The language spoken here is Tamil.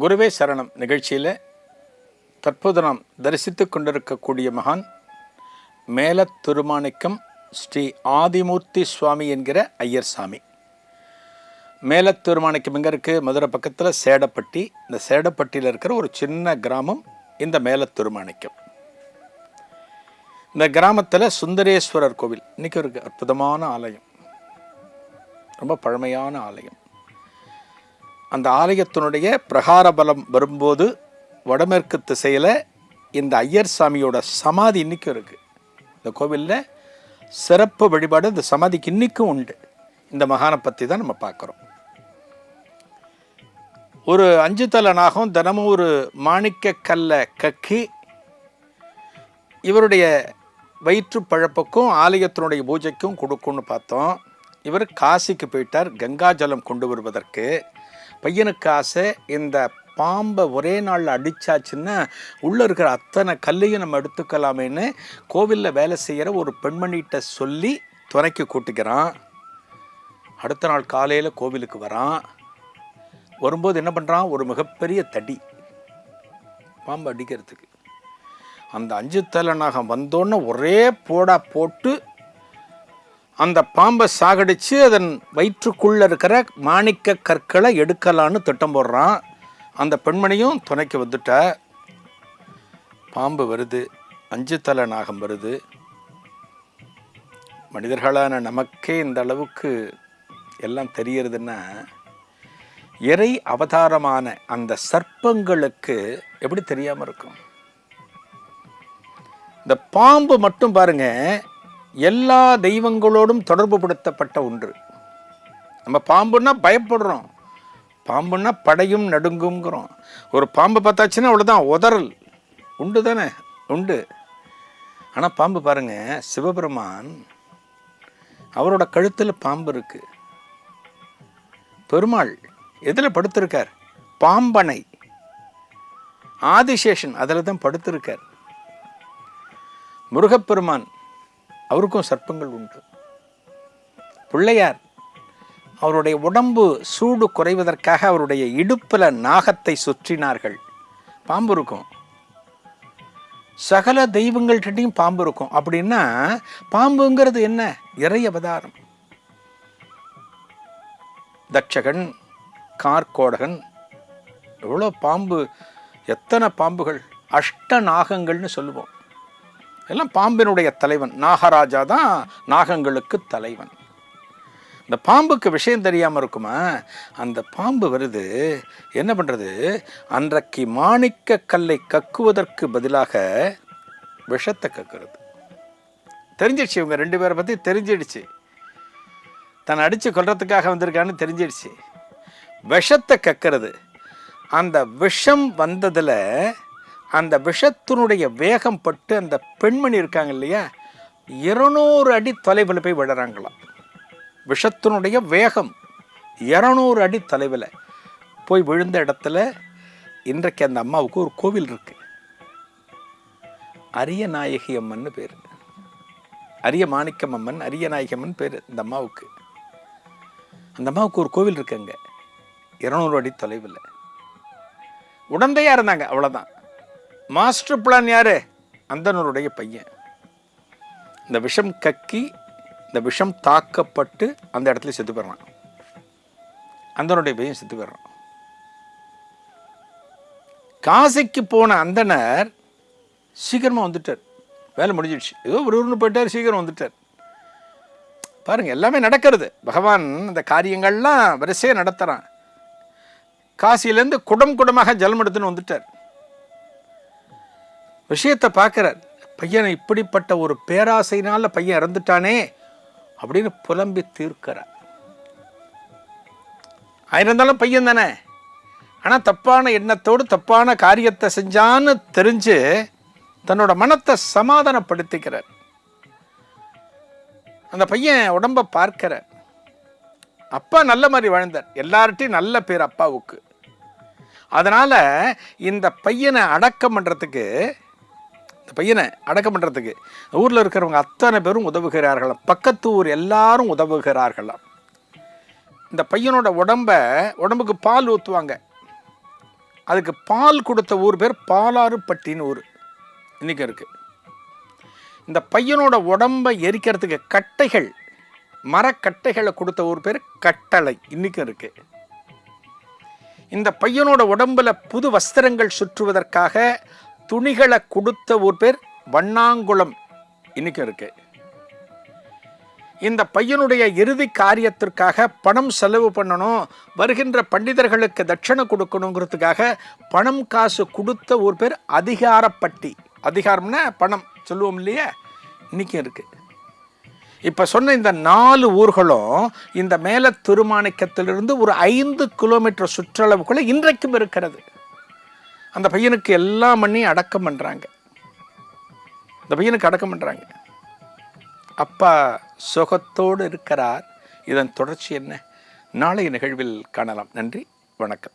குருவே சரணம். நிகழ்ச்சியில் தற்போது நாம் தரிசித்து கொண்டிருக்கக்கூடிய மகான் மேல திருமாணிக்கம் ஸ்ரீ ஆதிமூர்த்தி சுவாமி என்கிற ஐயர் சாமி. மேல திருமாணிக்கம் எங்கே இருக்குது மதுரை பக்கத்தில் சேடப்பட்டி. இந்த சேடப்பட்டியில் இருக்கிற ஒரு சின்ன கிராமம் இந்த மேல திருமாணிக்கம். இந்த கிராமத்தில் சுந்தரேஸ்வரர் கோவில். இன்றைக்கி ஒரு அற்புதமான ஆலயம். ரொம்ப பழமையான ஆலயம். அந்த ஆலயத்தினுடைய பிரகார பலம் வரும்போது வடமேற்கு திசையில் இந்த ஐயர் சாமியோட சமாதி இன்றைக்கும் இருக்குது இந்த கோவிலில் சிறப்பு வழிபாடு இந்த சமாதிக்கு இன்றைக்கும் உண்டு. இந்த மகானை பற்றி தான் நம்ம பார்க்குறோம். ஒரு அஞ்சு தலை நாகம் தினமும் ஒரு மாணிக்க கல்லை கக்கி இவருடைய வயிற்று பழப்புக்கும் ஆலயத்தினுடைய பூஜைக்கும் கொடுக்கும்னு பார்த்தோம். இவர் காசிக்கு போயிட்டார் கங்கா ஜலம் கொண்டு வருவதற்கு. பையனுக்கு ஆசை இந்த பாம்பை ஒரே நாளில் அடித்தாச்சுன்னா உள்ளே இருக்கிற அத்தனை கல்லையும் நம்ம எடுத்துக்கலாமேன்னு கோவிலில் வேலை செய்கிற ஒரு பெண்மணிகிட்ட சொல்லி துணைக்கு கூட்டிக்கிறான். அடுத்த நாள் காலையில் கோவிலுக்கு வரான். வரும்போது என்ன பண்ணுறான் ஒரு மிகப்பெரிய தடி. பாம்பு அடிக்கிறதுக்கு. அந்த அஞ்சு தலை நாகம் வந்தோன்னே ஒரே போடா போட்டு அந்த பாம்பை சாகடித்து அதன் வயிற்றுக்குள்ளே இருக்கிற மாணிக்க கற்களை எடுக்கலான்னு திட்டம் போடுறான். அந்த பெண்மணியும் துணைக்கு வந்துட்ட. பாம்பு வருது. அஞ்சு தலை நாகம் வருது. மனிதர்களான நமக்கே இந்த அளவுக்கு எல்லாம் தெரியறதுன்னா இறை அவதாரமான அந்த சர்ப்பங்களுக்கு எப்படி தெரியாமல் இருக்கும்? இந்த பாம்பு மட்டும் பாருங்க எல்லா தெய்வங்களோடும் தொடர்பு படுத்தப்பட்ட ஒன்று. நம்ம பாம்புன்னா பயப்படுறோம். பாம்புன்னா படையும் நடுங்குங்கிறோம் ஒரு பாம்பு பார்த்தாச்சுன்னா அவ்வளோதான் உதறல். உண்டு தானே? உண்டு. ஆனால் பாம்பு பாருங்க சிவபெருமான் அவரோட கழுத்தில் பாம்பு இருக்குது பெருமாள் எதில் படுத்திருக்கார்? பாம்பனை. ஆதிசேஷன் அதில் தான் படுத்திருக்கார். முருகப்பெருமான் அவருக்கும் சர்ப்பங்கள் உண்டு. பிள்ளையார் அவருடைய உடம்பு சூடு குறைவதற்காக அவருடைய இடுப்பில் நாகத்தை சுற்றினார்கள். பாம்பு இருக்கும். சகல தெய்வங்கள்கிட்டையும் பாம்பு இருக்கும். அப்படின்னா பாம்புங்கிறது என்ன? இறை அவதாரம். தட்சகன் கார்கோடகன் எவ்வளோ பாம்பு எத்தனை பாம்புகள்? அஷ்ட நாகங்கள்னு சொல்லுவோம். எல்லாம் பாம்பினுடைய தலைவன். நாகராஜா தான் நாகங்களுக்கு தலைவன். இந்த பாம்புக்கு விஷயம் தெரியாமல் இருக்குமா? அந்த பாம்பு வருது என்ன பண்ணுறது அன்றைக்கு மாணிக்க கல்லை கக்குவதற்கு பதிலாக விஷத்தை கக்குறது. தெரிஞ்சிடுச்சு இவங்க ரெண்டு பேரை பற்றி தெரிஞ்சிடுச்சு. தன்னை அடித்து கொள்றதுக்காக வந்திருக்கான்னு தெரிஞ்சிடுச்சு. விஷத்தை கக்கிறது. அந்த விஷம் வந்ததில் அந்த விஷத்தினுடைய வேகம் பட்டு அந்த பெண்மணி இருக்காங்க இல்லையா? இருநூறு அடி தொலைவில் போய் விடுறாங்களாம் விஷத்தினுடைய வேகம் இரநூறு அடி தொலைவில் போய் விழுந்த இடத்துல இன்றைக்கு அந்த அம்மாவுக்கு ஒரு கோவில் இருக்கு. அரிய நாயகி அம்மன் பேர். அரிய மாணிக்கம் அம்மன் அரிய அம்மன் பேர் இந்த அம்மாவுக்கு. அந்த அம்மாவுக்கு ஒரு கோவில் இருக்குங்க. இரநூறு இருநூறு அடி தொலைவில். உடந்தையாக இருந்தாங்க அவ்வளோதான் மாஸ்டர் பிளான் யார்? அந்தனருடைய பையன். இந்த விஷம் கக்கி இந்த விஷம் தாக்கப்பட்டு அந்த இடத்துல செத்து போயிடுறான். அந்தனுடைய பையன் செத்து போயிடுறான். காசிக்கு போன அந்தனர் சீக்கிரமாக வந்துட்டார். வேலை முடிஞ்சிடுச்சு. ஏதோ ஒரு ஊர்னு போயிட்டார் சீக்கிரம் வந்துட்டார். பாருங்கள் எல்லாமே நடக்கிறது. பகவான் இந்த காரியங்கள்லாம் வரிசையாக நடத்துகிறான் காசியிலேருந்து குடம் குடமாக ஜலம் எடுத்துன்னு வந்துட்டார். விஷயத்தை பார்க்குறார். பையனை இப்படிப்பட்ட ஒரு பேராசையினால் பையன் இறந்துட்டானே அப்படின்னு புலம்பி தீர்க்கிறார். இருந்தாலும் பையன் தானே? ஆனால் தப்பான எண்ணத்தோடு தப்பான காரியத்தை செஞ்சான்னு தெரிஞ்சு தன்னோட மனத்தை சமாதானப்படுத்திக்கிறார். அந்த பையன் உடம்ப பார்க்கிறார். அப்பா நல்ல மாதிரி வாழ்ந்தார். எல்லார்ட்டையும் நல்ல பேர் அப்பாவுக்கு. அதனால் இந்த பையனை அடக்கம் பண்ணுறதுக்கு இந்த பையனை அடக்கம் பண்ணுறதுக்கு ஊரில் இருக்கிறவங்க அத்தனை பேரும் உதவுகிறார்களாம் பக்கத்து ஊர் எல்லாரும் உதவுகிறார்களாம் இந்த பையனோட உடம்ப உடம்புக்கு பால் ஊற்றுவாங்க அதுக்கு பால் கொடுத்த ஊர் பேர் பாலாறுப்பட்டின்னு ஊர். இன்றைக்கும் இருக்குது இந்த பையனோட உடம்பை எரிக்கிறதுக்கு கட்டைகள் மரக்கட்டைகளை கொடுத்த ஊர் பேர் கட்டளை. இன்றைக்கும் இருக்குது இந்த பையனோட உடம்பில் புது வஸ்திரங்கள் சுற்றுவதற்காக துணிகளை கொடுத்த ஊர் பேர் வண்ணாங்குளம். இன்றைக்கும் இருக்குது இந்த பையனுடைய இறுதி காரியத்திற்காக பணம் செலவு பண்ணணும் வருகின்ற பண்டிதர்களுக்கு தட்சணை கொடுக்கணுங்கிறதுக்காக பணம் காசு கொடுத்த ஒரு பேர் அதிகாரப்பட்டி. அதிகாரம்னா பணம் சொல்லுவோம் இல்லையா? இன்றைக்கும் இருக்குது இப்போ சொன்ன இந்த நாலு ஊர்களும் இந்த மேல திருமாணிக்கத்திலிருந்து ஒரு ஐந்து கிலோமீட்டர் சுற்றளவுக்குள்ளே இன்றைக்கும் இருக்கிறது. அந்த பையனுக்கு எல்லா மண்ணையும் அடக்கம் பண்ணுறாங்க இந்த பையனுக்கு அடக்கம் பண்ணுறாங்க அப்பா சுகத்தோடு இருக்கிறார். இதன் தொடர்ச்சி என்ன? நாளைய நிகழ்வில் காணலாம். நன்றி. வணக்கம்.